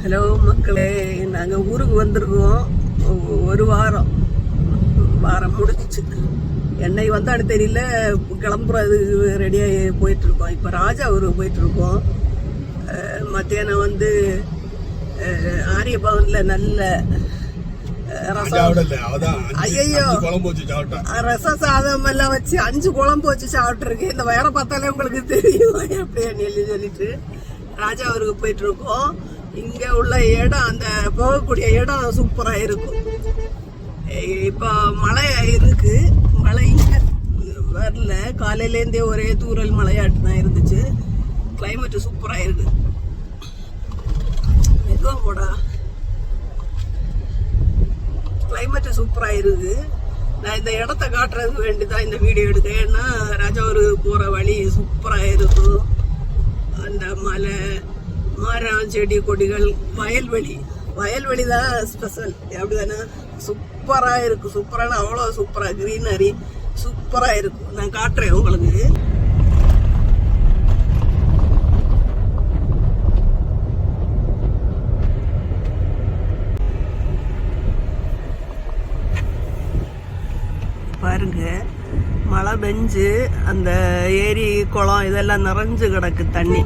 Hello மக்களே. நாங்கள் ஊருக்கு வந்திருக்கோம். ஒரு வாரம். வாரம் முடிஞ்சிச்சு. என்னை வந்தான்னு தெரியல கிளம்புறது ரெடியாகி போயிட்டு இருக்கோம் இப்போ ராஜா ஊருக்கு போயிட்டு இருக்கோம் அஹ், மத்தியானம் வந்து ஆரிய பவனில் நல்ல அஹ், ரசம். சாதம் எல்லாம் வச்சு அஞ்சு குழம்பு வச்சு சாப்பிட்டுருக்கு இந்த வயரை பார்த்தாலே உங்களுக்கு தெரியும். எப்படி நெல்லி சொல்லிட்டு. ராஜா ஊருக்கு போயிட்டு இருக்கோம் இங்க உள்ள இடம் அந்த போகக்கூடிய இடம் சூப்பராக இருக்கும். இப்போ மழை இருக்கு. மழை வரல. காலையிலேருந்தே ஒரே தூறல் மழையாட்டு இருந்துச்சு. கிளைமேட் சூப்பராக இருக்கு. மெதுவாக போடா. கிளைமேட் சூப்பராக இருக்கு. நான் இந்த இடத்த காட்டுறதுக்கு வேண்டி தான் இந்த வீடியோ எடுத்தேன். ஏன்னா ராஜாவூர் போகிற வழி சூப்பராக இருக்கும். அந்த மலை மரம் செடி கொடிகள் வயல்வெளி. வயல்வெளி தான் ஸ்பெஷல் அப்படிதானே? சூப்பரா இருக்கு. சூப்பரான? அவ்வளோ சூப்பரா. கிரீனரி சூப்பரா இருக்கும் நான் காட்டுறேன் உங்களுக்கு. பாருங்க. மழை பெஞ்சு அந்த ஏரி குளம் இதெல்லாம் நிறைஞ்சு கிடக்கு தண்ணி.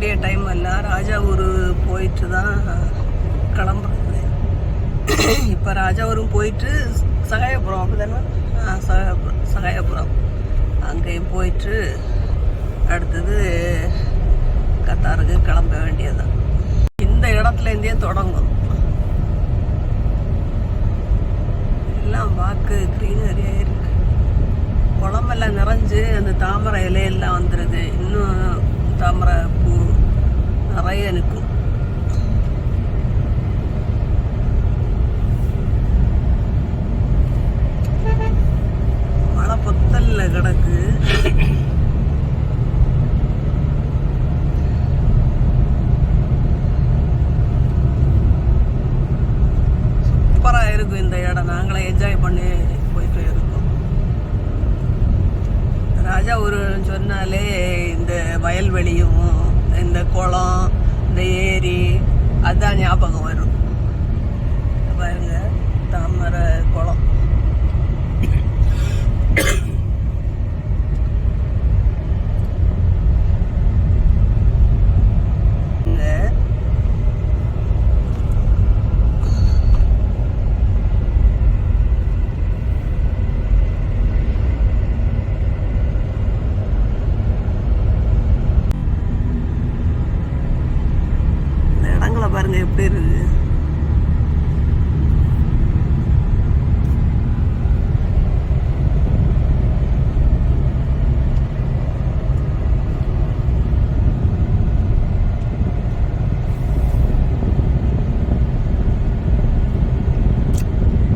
அங்கே வரக்கூடிய டைம் ராஜா ராஜாவூர் போயிட்டு தான் கிளம்புறது. இப்போ ராஜாவூரும் போயிட்டு சகாயபுரம் அப்படிதானே? ஆ சகாயபுரம் சகாயபுரம். அங்கேயும் போயிட்டு அடுத்தது கத்தாருக்கு கிளம்ப வேண்டியதுதான். இந்த இடத்துலேருந்தே தொடங்கும் எல்லாம் வாக்கு க்ரீனரியாக இருக்கு குளமெல்லாம் நிறைஞ்சு அந்த தாமரை இலையெல்லாம் வந்துடுது இன்னும் தாமரை பூ நிறைய நிற்கும் மழை பொத்தல்ல கிடக்கு சூப்பரா இருக்கும் இந்த இடம் நாங்களே என்ஜாய் பண்ணி போயிட்டு இருக்கோம் ராஜா ஒரு சொன்னாலே இந்த வெளியும் இந்த குளம் இந்த ஏரி அதுதான் ஞாபகம் வரும். பாருங்க தாமரை குளம் இங்க இந்த இடங்களை பாருங்க எப்படி இருக்கு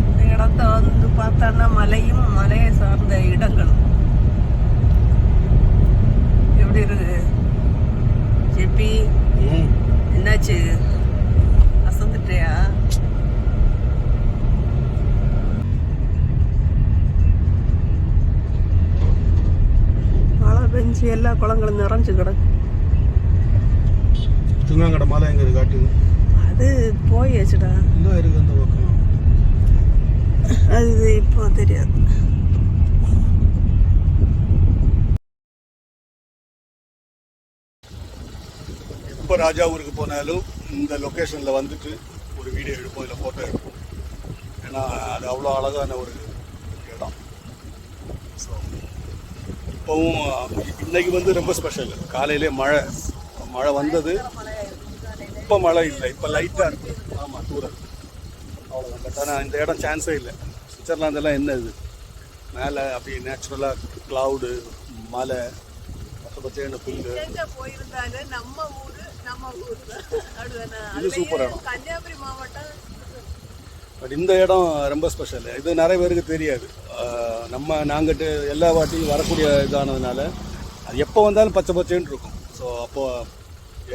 இந்த இடத்த வந்து பார்த்தோன்னா மலையும் மலையை சார்ந்த இடங்களும் எப்படி இருக்கு ஜெப்பி என்னாச்சு? அசந்துட்டியா? மழை பெஞ்சு எல்லா குளங்களும் நிறைஞ்சு கிடக்கு. திருங்காங்கட மலை எங்க இருக்கு காட்டுங்க அது போயாச்சுடா. இந்த இருக்கு அந்த பக்கம்? அது இப்போ தெரியாது. எப்போ ராஜா ஊருக்கு போனாலும் இந்த லொக்கேஷனில் வந்துட்டு ஒரு வீடியோ எடுப்போம் இல்லை ஃபோட்டோ எடுப்போம். ஏன்னா அது அவ்வளோ அழகான ஒரு இடம். ஸோ இப்போவும் இன்னைக்கு வந்து ரொம்ப ஸ்பெஷல் காலையிலே மழை மழை வந்தது. இப்போ மழை இல்லை இப்போ லைட்டாக இருக்கு. ஆமாம் தூரம் அவ்வளோதான் பட் ஆனால் இந்த இடம் சான்ஸே இல்லை. சுவிட்சர்லாந்தெல்லாம் என்ன இது மேலே அப்படி நேச்சுரலாக க்ளவுடு மலை பச்சையான புல்லு எங்க போயிருந்தாலும் நம்ம ஊரு நம்ம ஊரு. தான் அப்படிதானே? இது சூப்பர் இடம். கன்னியாகுமரி மாவட்டம். பட் இந்த இடம் ரொம்ப ஸ்பெஷல் இது நிறைய பேருக்கு தெரியாது. நம்ம நாங்கிட்டு எல்லா வாட்டியும் வரக்கூடிய இதானதுனால அது எப்போ வந்தாலும் பச்சை பச்சைன்னு இருக்கும். ஸோ அப்போ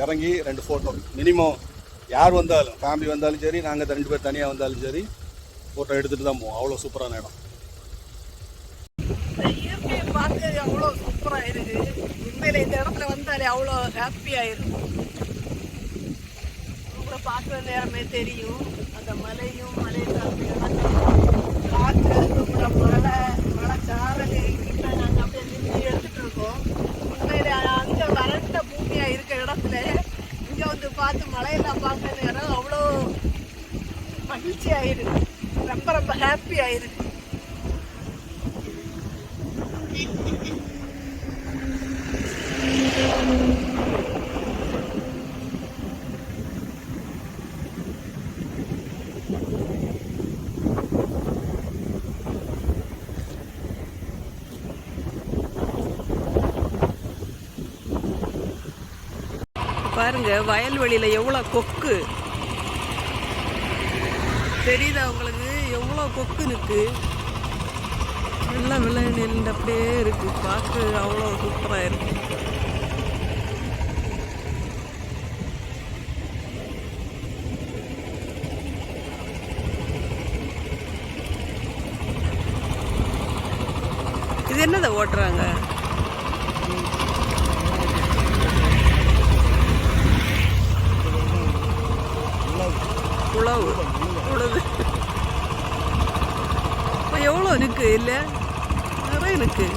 இறங்கி ரெண்டு ஃபோட்டோ மினிமம் யார் வந்தாலும் ஃபேமிலி வந்தாலும் சரி நாங்கள் ரெண்டு பேர் தனியாக வந்தாலும் சரி ஃபோட்டோ எடுத்துகிட்டு தான் போவோம். அவ்வளோ சூப்பரான இடம். இயற்கையை பார்க்க அவ்வளோ சூப்பரா இருக்கு. உண்மையில இந்த இடத்துல வந்தாலே அவ்வளோ ஹாப்பியாக இருக்கும் உங்களை பார்க்குற நேரமே தெரியும். அந்த மலையும் மலை சார்ந்த இடங்களும் காற்று உங்களை மழை மழை சாரல் கிட்ட நாங்கள் அப்படியே நின்று எடுத்துகிட்டு இருக்கோம். உண்மையில அங்கே வறண்ட பூமியாக இருக்க இடத்துல இங்கே வந்து பார்த்து மலையெல்லாம் பார்க்குற நேரம் அவ்வளோ மகிழ்ச்சி ஆயிருக்கு ரொம்ப ரொம்ப ஹாப்பி ஆயிருக்கு. பாருங்க வயல்வெளியில் எவ்வளோ கொக்கு. தெரியுதா உங்களுக்கு? எவ்வளோ கொக்கு இருக்கு? எல்லாம் நெல் அப்படியே இருக்கு. பார்க்க அவ்வளோ சூப்பராக இருக்கு. இது என்னதை ஓட்டுறாங்க? உழவு உழவு இப்போ எவ்வளோ இருக்கு? இல்லை. நிறைய இருக்கு.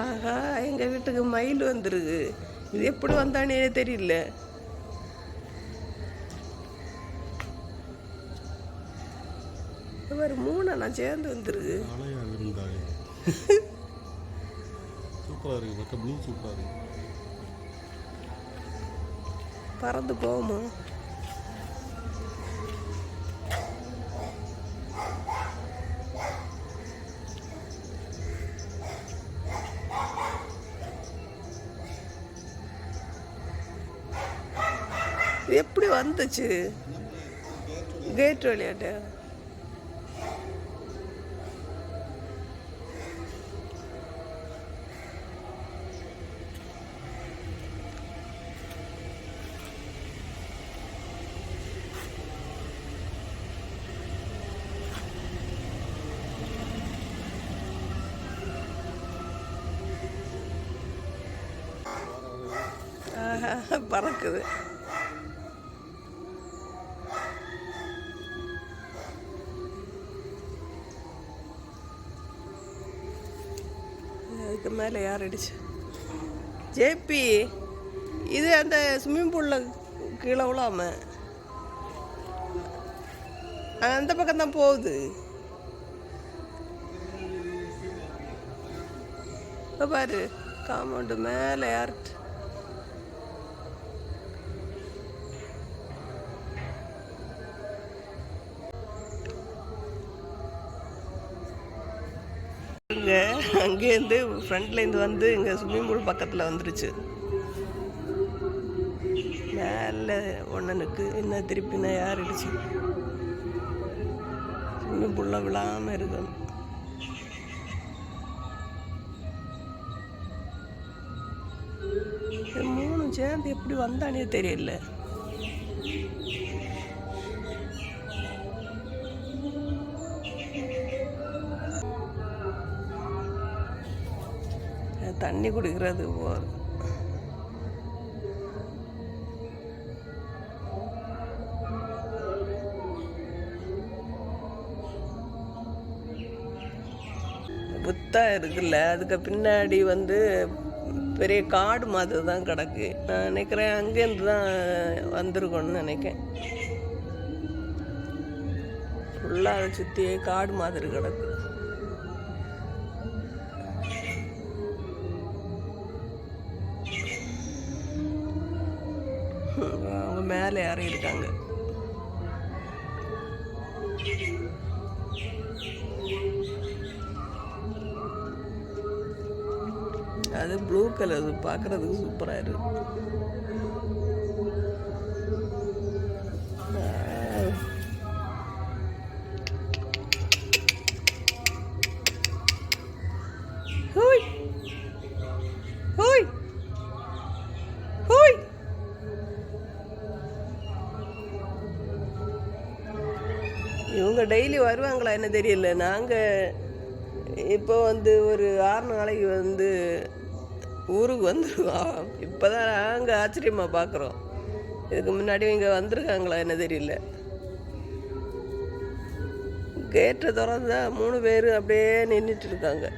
ஆஹா எங்கள் வீட்டுக்கு மயில் வந்துருக்கு இது எப்படி வந்தானே தெரியல. ஒரு மூணு நான் சேர்ந்து வந்துருக்கு. சூப்பராக இருக்கு பக்க ப்ளூ சூப்பராக இருக்கு. பறந்து போகுமா? எப்படி வந்துச்சு? கேட் வழியாட்ட ஆஹா, பறக்குது. அதுக்கு மேலே யார் அடிச்சு? ஜேபி இது அந்த ஸ்விம்மிங் பூலில் கீழே விழாம. அந்த பக்கம் தான் போகுது. பாரு காம்பவுண்டு மேலே யார்கிட்ட அங்கேருந்து ஃப்ரண்ட்லேருந்து வந்து இங்கே ஸ்விம்மிங் பூல் பக்கத்தில் வந்துருச்சு. மேலே ஒன்னனுக்கு என்ன திருப்பி நான் யார் ஸ்விம்மிங் பூலில் விழாமல் இருக்கணும் மூணு சேர்ந்து எப்படி வந்தானே தெரியல. தண்ணி குடிக்கிறது போதும் புத்தா இருக்குல்ல அதுக்கு பின்னாடி வந்து பெரிய காடு மாதிரி தான் கிடக்கு. நான் நினைக்கிறேன் அங்கேருந்து தான் வந்திருக்கோன்னு நினைக்கிறேன். ஃபுல்லாக அதை சுற்றியே காடு மாதிரி கிடக்கு. பக்கத்தில் யாரும் இருக்காங்க அது ப்ளூ கலர் பார்க்குறதுக்கு சூப்பராக இருக்கு. அவங்க டெய்லி வருவாங்களா என்ன தெரியல. நாங்கள் இப்போ வந்து ஒரு ஆறு நாளைக்கு வந்து ஊருக்கு வந்துருவோம் இப்போ தான் நாங்கள் ஆச்சரியமாக பார்க்குறோம் இதுக்கு முன்னாடி இங்கே வந்திருக்காங்களா என்ன தெரியல. கேட்டை திறந்தா மூணு பேர் அப்படியே நின்றுட்டு இருக்காங்க.